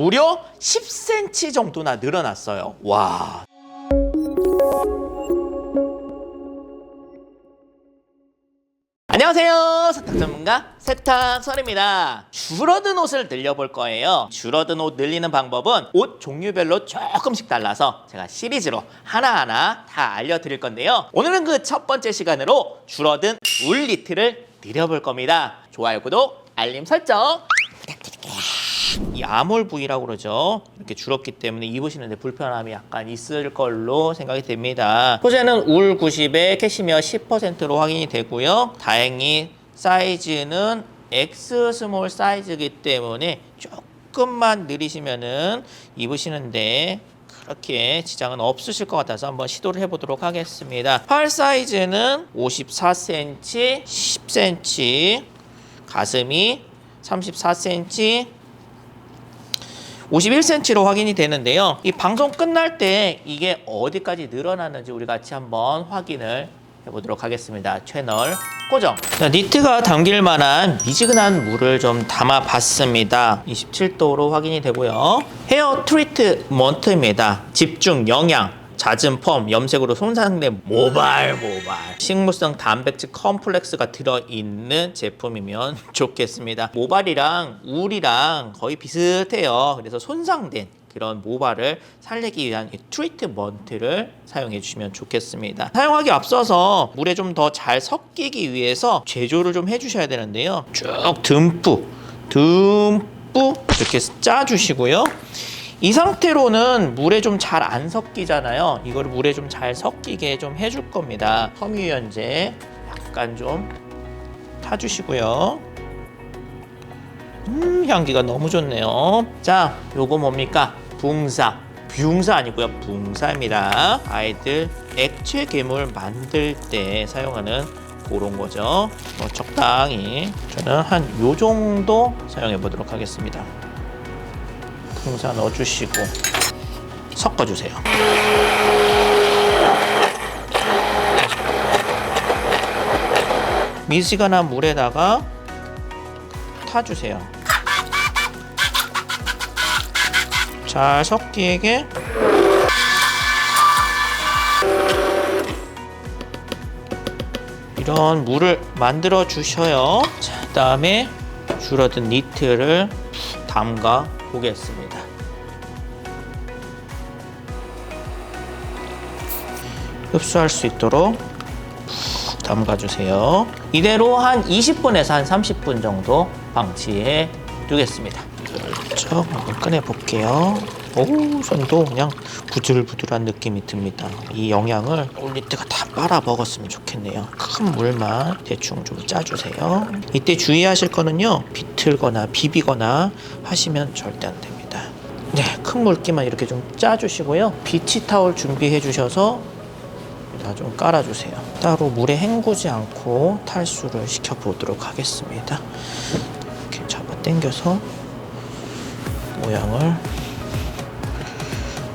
무려 10cm 정도나 늘어났어요. 와. 안녕하세요. 세탁 전문가 세탁설입니다. 줄어든 옷을 늘려볼 거예요. 줄어든 옷 늘리는 방법은 옷 종류별로 조금씩 달라서 제가 시리즈로 하나하나 다 알려드릴 건데요. 오늘은 그 첫 번째 시간으로 줄어든 울 니트를 늘려볼 겁니다. 좋아요, 구독, 알림 설정. 이 아몰 부위라고 그러죠. 이렇게 줄었기 때문에 입으시는데 불편함이 약간 있을 걸로 생각이 됩니다. 소재는 울 90에 캐시미어 10%로 확인이 되고요. 다행히 사이즈는 X 스몰 사이즈이기 때문에 조금만 느리시면은 입으시는데 그렇게 지장은 없으실 것 같아서 한번 시도를 해보도록 하겠습니다. 팔 사이즈는 54cm, 10cm, 가슴이 34cm, 51cm로 확인이 되는데요. 이 방송 끝날 때 이게 어디까지 늘어났는지 우리 같이 한번 확인을 해보도록 하겠습니다. 채널 고정. 자, 니트가 담길 만한 미지근한 물을 좀 담아 봤습니다. 27도로 확인이 되고요. 헤어 트리트먼트입니다. 집중 영양. 잦은 펌, 염색으로 손상된 모발 모발. 식물성 단백질 컴플렉스가 들어있는 제품이면 좋겠습니다. 모발이랑 울이랑 거의 비슷해요. 그래서 손상된 그런 모발을 살리기 위한 이 트리트먼트를 사용해 주시면 좋겠습니다. 사용하기 앞서서 물에 좀 더 잘 섞이기 위해서 제조를 좀 해주셔야 되는데요. 쭉 듬뿍 듬뿍 이렇게 짜주시고요 이 상태로는 물에 좀 잘 안 섞이잖아요. 이걸 물에 좀 잘 섞이게 좀 해줄 겁니다. 섬유유연제 약간 좀 타주시고요. 음, 향기가 너무 좋네요. 자, 요거 뭡니까? 붕사. 붕사 아니고요. 붕사입니다. 아이들 액체 괴물 만들 때 사용하는 그런 거죠. 뭐 적당히 저는 한 요 정도 사용해 보도록 하겠습니다. 풍사 넣어주시고 섞어주세요. 미지근한 물에다가 타주세요. 잘 섞이게 이런 물을 만들어 주셔요. 자, 그다음에 줄어든 니트를 담가 보겠습니다. 흡수할 수 있도록 푹 담가주세요. 이대로 한 20분에서 한 30분 정도 방치해 두겠습니다. 쭉 한번 꺼내 볼게요. 오, 손도 그냥 부들부들한 느낌이 듭니다. 이 영양을 올리트가 다 빨아 먹었으면 좋겠네요. 큰 물만 대충 좀 짜주세요. 이때 주의하실 거는요, 비틀거나 비비거나 하시면 절대 안 됩니다. 네, 큰 물기만 이렇게 좀 짜주시고요. 비치 타올 준비해 주셔서 여기다 좀 깔아주세요. 따로 물에 헹구지 않고 탈수를 시켜보도록 하겠습니다. 이렇게 잡아 당겨서 모양을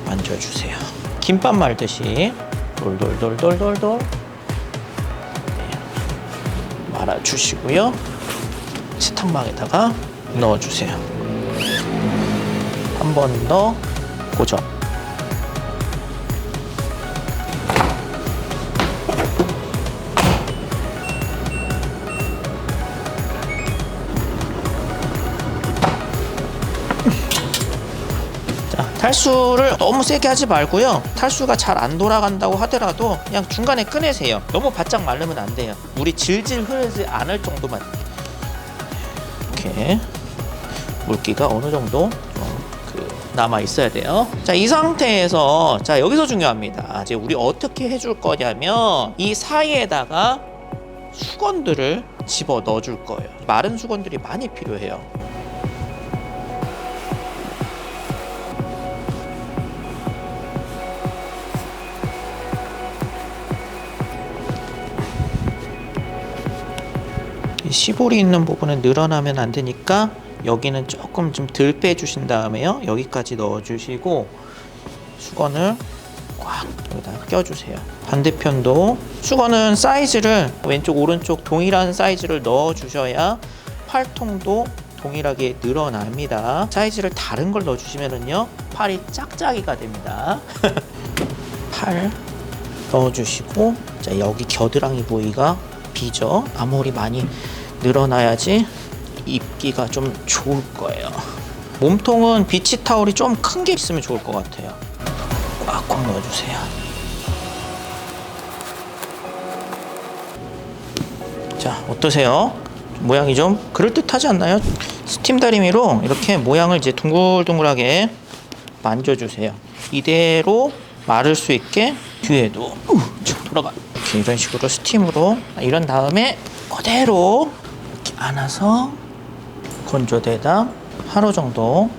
만져주세요. 김밥 말듯이 돌돌돌돌돌돌 네. 말아주시고요. 세탁망에다가 넣어주세요. 한 번 더 고정. 탈수를 너무 세게 하지 말고요. 탈수가 잘 안 돌아간다고 하더라도 그냥 중간에 꺼내세요. 너무 바짝 마르면 안 돼요. 물이 질질 흐르지 않을 정도만. 이렇게 물기가 어느 정도 좀그 남아 있어야 돼요. 자, 이 상태에서 자 여기서 중요합니다. 이제 우리 어떻게 해줄 거냐면 이 사이에다가 수건들을 집어 넣어 줄 거예요. 마른 수건들이 많이 필요해요. 시볼이 있는 부분은 늘어나면 안 되니까 여기는 조금 좀 덜 빼주신 다음에요. 여기까지 넣어주시고 수건을 꽉 여기다 껴주세요. 반대편도 수건은 사이즈를 왼쪽 오른쪽 동일한 사이즈를 넣어주셔야 팔통도 동일하게 늘어납니다. 사이즈를 다른 걸 넣어주시면은요 팔이 짝짝이가 됩니다. 팔 넣어주시고 자 여기 겨드랑이 부위가 비죠. 아무리 많이 늘어나야지 입기가 좀 좋을 거예요. 몸통은 비치 타올이 좀 큰 게 있으면 좋을 것 같아요. 꽉꽉 넣어주세요. 자 어떠세요? 모양이 좀 그럴듯하지 않나요? 스팀 다리미로 이렇게 모양을 이제 둥글둥글하게 만져주세요. 이대로 마를 수 있게 뒤에도 돌아가 이런 식으로 스팀으로 이런 다음에 그대로 안아서 건조대에다 하루 정도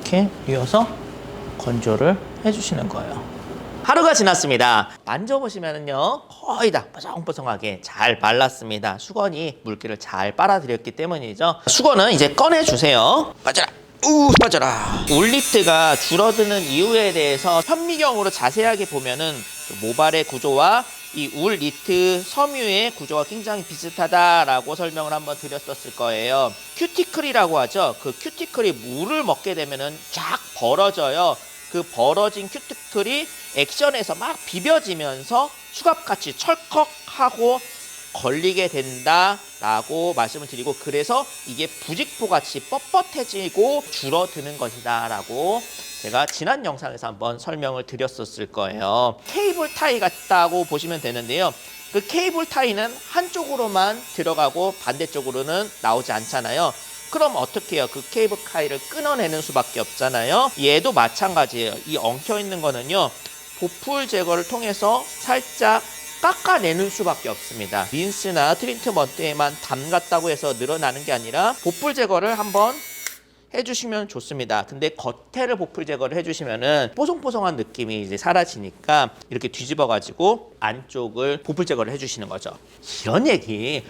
이렇게 뉘어서 건조를 해주시는 거예요. 하루가 지났습니다. 만져보시면은요 거의 다 뽀송뽀송하게 잘 말랐습니다. 수건이 물기를 잘 빨아들였기 때문이죠. 수건은 이제 꺼내주세요. 빠져라. 우 빠져라. 울리트가 줄어드는 이유에 대해서 현미경으로 자세하게 보면은 그 모발의 구조와 이울 니트 섬유의 구조가 굉장히 비슷하다라고 설명을 한번 드렸었을 거예요. 큐티클이라고 하죠. 그 큐티클이 물을 먹게 되면은 쫙 벌어져요. 그 벌어진 큐티클이 액션에서 막 비벼지면서 수갑같이 철컥하고 걸리게 된다라고 말씀을 드리고 그래서 이게 부직포 같이 뻣뻣해지고 줄어드는 것이다라고 제가 지난 영상에서 한번 설명을 드렸었을 거예요. 케이블 타이 같다고 보시면 되는데요. 그 케이블 타이는 한쪽으로만 들어가고 반대쪽으로는 나오지 않잖아요. 그럼 어떻게 해요? 그 케이블 타이를 끊어내는 수밖에 없잖아요. 얘도 마찬가지예요. 이 엉켜 있는 거는요. 보풀 제거를 통해서 살짝 깎아내는 수밖에 없습니다. 린스나 트리트먼트에만 담갔다고 해서 늘어나는 게 아니라 보풀 제거를 한번 해주시면 좋습니다. 근데 겉에를 보풀 제거를 해주시면은 뽀송뽀송한 느낌이 이제 사라지니까 이렇게 뒤집어가지고 안쪽을 보풀 제거를 해주시는 거죠. 이런 얘기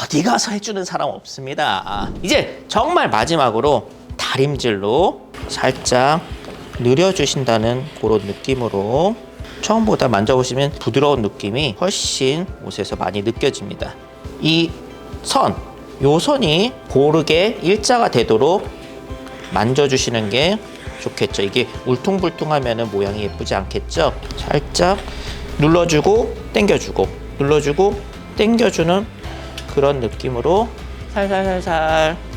어디 가서 해주는 사람 없습니다. 이제 정말 마지막으로 다림질로 살짝 느려주신다는 그런 느낌으로 처음보다 만져보시면 부드러운 느낌이 훨씬 옷에서 많이 느껴집니다. 이 선, 요 선이 고르게 일자가 되도록 만져주시는 게 좋겠죠. 이게 울퉁불퉁하면 모양이 예쁘지 않겠죠. 살짝 눌러주고 당겨주고 눌러주고 당겨주는 그런 느낌으로 살살살살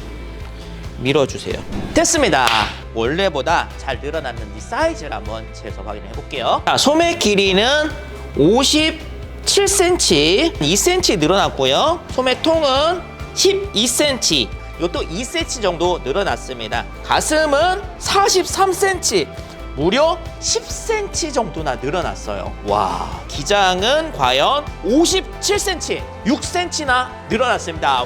밀어주세요. 됐습니다. 원래보다 잘 늘어났는지 사이즈를 한번 재서 확인해 볼게요. 자, 소매 길이는 57cm, 2cm 늘어났고요. 소매 통은 12cm, 이것도 2cm 정도 늘어났습니다. 가슴은 43cm, 무려 10cm 정도나 늘어났어요. 와, 기장은 과연 57cm, 6cm나 늘어났습니다. 우!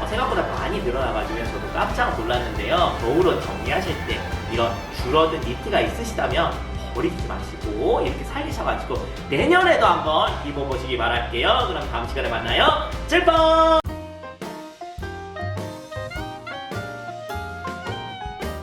어, 생각보다 많이 늘어나가지고 저도 깜짝 놀랐는데요. 거울을 정리하실 때 이런 줄어든 니트가 있으시다면 버리지 마시고 이렇게 살리셔가지고 내년에도 한번 입어보시기 바랄게요. 그럼 다음 시간에 만나요. 찔뻔!